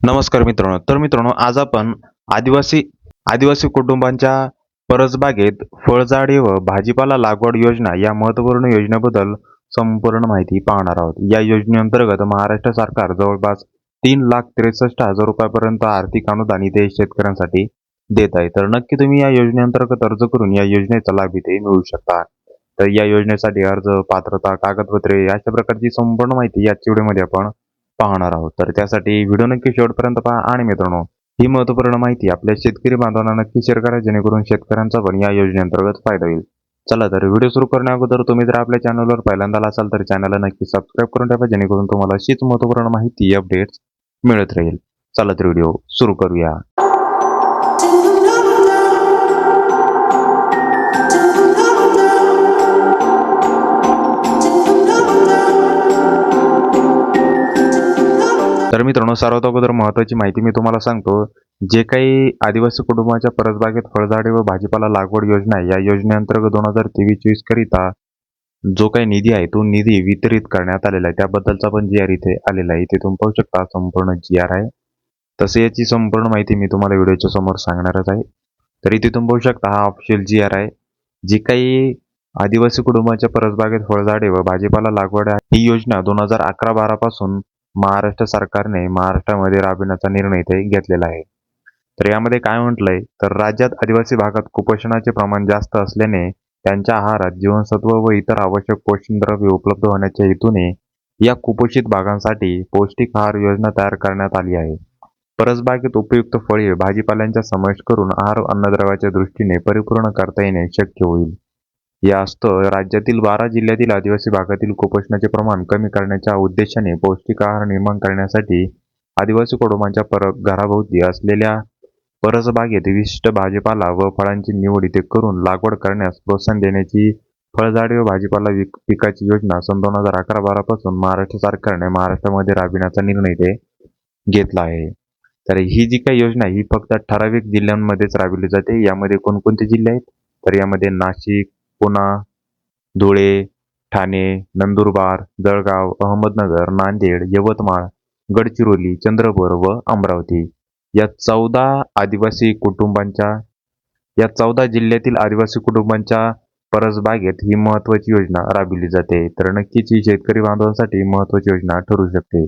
नमस्कार मित्रांनो. तर मित्रांनो आज आपण आदिवासी आदिवासी कुटुंबांच्या परसबागेत फळझाडे व भाजीपाला लागवड योजना या महत्त्वपूर्ण योजनेबद्दल संपूर्ण माहिती पाहणार आहोत. या योजनेअंतर्गत महाराष्ट्र सरकार जवळपास तीन लाख त्रेसष्ट हजार रुपयापर्यंत आर्थिक अनुदान इथे शेतकऱ्यांसाठी देत आहे. तर नक्की तुम्ही या योजनेअंतर्गत अर्ज करून या योजनेचा लाभ इथे मिळू शकता. तर या योजनेसाठी अर्ज पात्रता कागदपत्रे अशा प्रकारची संपूर्ण माहिती या व्हिडिओमध्ये आपण पाहणार आहोत. तर त्यासाठी व्हिडिओ नक्की शेवटपर्यंत पहा. आणि मित्रांनो ही महत्त्वपूर्ण माहिती आपल्या शेतकरी बांधवांना नक्की शेअर करा जेणेकरून शेतकऱ्यांचा पण या योजनेअंतर्गत फायदा होईल. चला तर व्हिडिओ सुरू करण्या अगोदर तुम्ही जर आपल्या चॅनलवर पहिल्यांदा असाल तर चॅनलला नक्की सबस्क्राईब करून ठेवा जेणेकरून तुम्हाला अशीच महत्त्वपूर्ण माहिती अपडेट्स मिळत राहील. चला तर व्हिडिओ सुरू करूया. तर मित्रांनो सर्वात अगोदर महत्वाची माहिती मी तुम्हाला सांगतो. जे काही आदिवासी कुटुंबाच्या परसबागेत फळझाडे व भाजीपाला लागवड योजना आहे या योजनेअंतर्गत दोन हजार तेवीस चोवीस करिता जो काही निधी आहे तो निधी वितरित करण्यात आलेला आहे. त्याबद्दलचा पण जी आर इथे आलेला आहे इथे तुम्ही पाहू शकता संपूर्ण जी आर आहे. तसे याची संपूर्ण माहिती मी तुम्हाला व्हिडिओच्या समोर सांगणारच आहे. तर इथे तुम्ही पाहू शकता हा ऑफिशियल जी आर आहे. जी काही आदिवासी कुटुंबाच्या परसबागेत फळझाडे व भाजीपाला लागवड आहे ही योजना दोन हजार अकरा बारा पासून महाराष्ट्र सरकारने महाराष्ट्रामध्ये राबविण्याचा निर्णय इथे घेतलेला आहे. तर यामध्ये काय म्हटलंय? तर राज्यात आदिवासी भागात कुपोषणाचे प्रमाण जास्त असल्याने त्यांच्या आहारात जीवनसत्व व इतर आवश्यक पोषण द्रव्य उपलब्ध होण्याच्या हेतूने या कुपोषित भागांसाठी पौष्टिक आहार योजना तयार करण्यात आली आहे. परसबागेत उपयुक्त फळे भाजीपाल्यांचा समावेश करून आहार अन्नद्रव्याच्या दृष्टीने परिपूर्ण करता येणे शक्य होईल. यास्तव राज्यातील बारा जिल्ह्यातील आदिवासी भागातील कुपोषणाचे प्रमाण कमी करण्याच्या उद्देशाने पौष्टिक आहार निर्माण करण्यासाठी आदिवासी कुटुंबांच्या पर घराभोवती असलेल्या परसबागेत विशिष्ट भाजीपाला व फळांची निवड इथे करून लागवड करण्यास प्रोत्साहन देण्याची फळझाडे व भाजीपाला विक पिकाची योजना सन दोन हजार अकरा बारापासून महाराष्ट्र सरकारने महाराष्ट्रामध्ये राबविण्याचा निर्णय इथे घेतला आहे. तर ही जी काही योजना ही फक्त ठराविक जिल्ह्यांमध्येच राबविली जाते. यामध्ये कोणकोणते जिल्हे आहेत? तर यामध्ये नाशिक पुणा धुळे ठाणे नंदुरबार जळगाव अहमदनगर नांदेड यवतमाळ गडचिरोली चंद्रपूर व अमरावती. या चौदा आदिवासी कुटुंबांच्या या चौदा जिल्ह्यातील आदिवासी कुटुंबांच्या परसबागेत ही महत्त्वाची योजना राबविली जाते. तर नक्कीच ही शेतकरी बांधवांसाठी महत्त्वाची योजना ठरू शकते.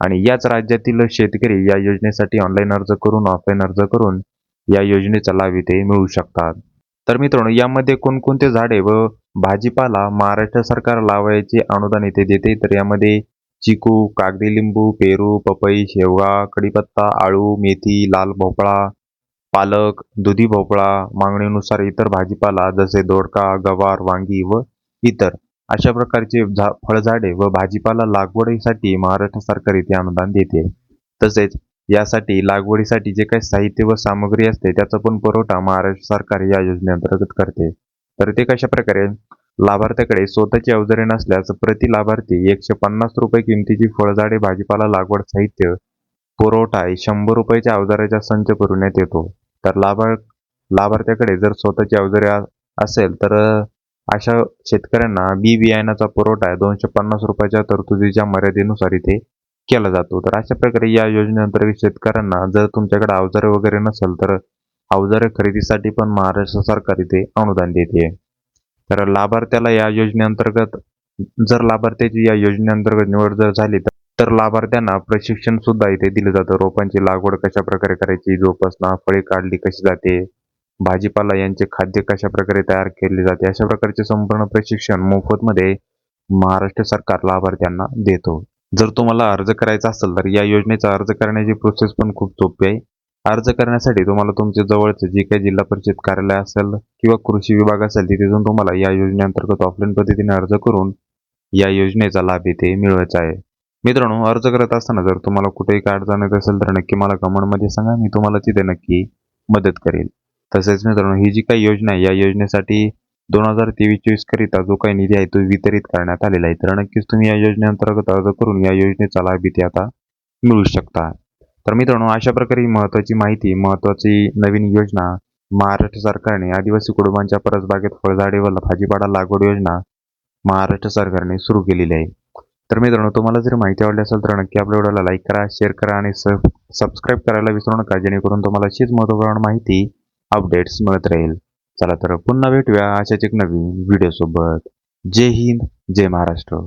आणि याच राज्यातील शेतकरी या योजनेसाठी ऑनलाईन अर्ज करून ऑफलाईन अर्ज करून या योजनेचा लाभ इथे मिळू शकतात. तर मित्रांनो यामध्ये कोणकोणते झाडे व भाजीपाला महाराष्ट्र सरकार लावायचे अनुदान इथे देते? तर यामध्ये चिकू कागदी लिंबू पेरू पपई शेवगा कडीपत्ता आळू मेथी लाल भोपळा पालक दुधी भोपळा मागणीनुसार इतर भाजीपाला जसे दोडका गवार वांगी व इतर. अशा प्रकारचे झा फळझाडे व भाजीपाला लागवडीसाठी महाराष्ट्र सरकार इथे अनुदान देते. तसेच यासाठी लागवडीसाठी जे काही साहित्य व सामग्री असते त्याचा पण पुरवठा महाराष्ट्र सरकार या योजनेअंतर्गत करते. तर ते कशा प्रकारे? लाभार्थ्याकडे स्वतःची अवजारे नसल्यास प्रति लाभार्थी एकशे पन्नास रुपये किमतीची फळझाडे भाजीपाला लागवड साहित्य पुरवठा शंभर रुपयाच्या अवजाराचा संच पुरवण्यात येतो. तर लाभार लाभार्थ्याकडे जर स्वतःची अवजारे असेल तर अशा शेतकऱ्यांना बी बियाण्याचा पुरवठा दोनशे पन्नास रुपयाच्या तरतुदीच्या मर्यादेनुसार इथे केला जातो. तर अशा प्रकारे या योजनेअंतर्गत शेतकऱ्यांना जर तुमच्याकडे अवजारे वगैरे नसेल तर अवजारे खरेदीसाठी पण महाराष्ट्र सरकार इथे अनुदान देते. तर लाभार्थ्याला या योजनेअंतर्गत जर लाभार्थ्याची या योजनेअंतर्गत निवड जर झाली तर लाभार्थ्यांना प्रशिक्षण सुद्धा इथे दिलं जातं. रोपांची लागवड कशा प्रकारे करायची जोपासना फळे काढली कशी जाते भाजीपाला यांचे खाद्य कशा प्रकारे तयार केले जाते अशा प्रकारचे संपूर्ण प्रशिक्षण मोफतमध्ये महाराष्ट्र सरकार लाभार्थ्यांना देतो. जर तुम्हाला अर्ज करायचा असेल तर या योजनेचा अर्ज करण्याची प्रोसेस पण खूप सोपी आहे. अर्ज करण्यासाठी तुम्हाला तुमच्या जवळचे जे काही जिल्हा परिषद कार्यालय असेल किंवा कृषी विभाग असेल तिथून तुम्हाला या योजनेअंतर्गत ऑफलाईन पद्धतीने अर्ज करून या योजनेचा लाभ इथे मिळवायचा आहे. मित्रांनो अर्ज करत असताना जर तुम्हाला कुठेही काय अडचण येत असेल तर नक्की मला कमेंटमध्ये सांगा. मी तुम्हाला तिथे नक्की मदत करेल. तसेच मित्रांनो ही जी काही योजना आहे या योजनेसाठी दोन हजार तेवीस चोवीस करिता जो काही निधी आहे तो वितरित करण्यात आलेला आहे. तर नक्कीच तुम्ही या योजनेअंतर्गत अर्ज करून या योजनेचा लाभ इथे आता मिळू शकता. तर मित्रांनो अशा प्रकारे महत्वाची माहिती महत्त्वाची नवीन योजना महाराष्ट्र सरकारने आदिवासी कुटुंबांच्या परसबागेत फळझाडे व भाजीपाडा लागवड योजना महाराष्ट्र सरकारने सुरू केलेली आहे. तर मित्रांनो तुम्हाला जर माहिती आवडली असेल तर नक्की आपल्या व्हिडिओला लाईक करा शेअर करा आणि सबस्क्राईब करायला विसरू नका. जेणेकरून तुम्हाला अशीच महत्त्वपूर्ण माहिती अपडेट्स मिळत राहील. चला तर पुन्हा भेटूया अशाच एक नवीन व्हिडिओसोबत जय हिंद जय महाराष्ट्र.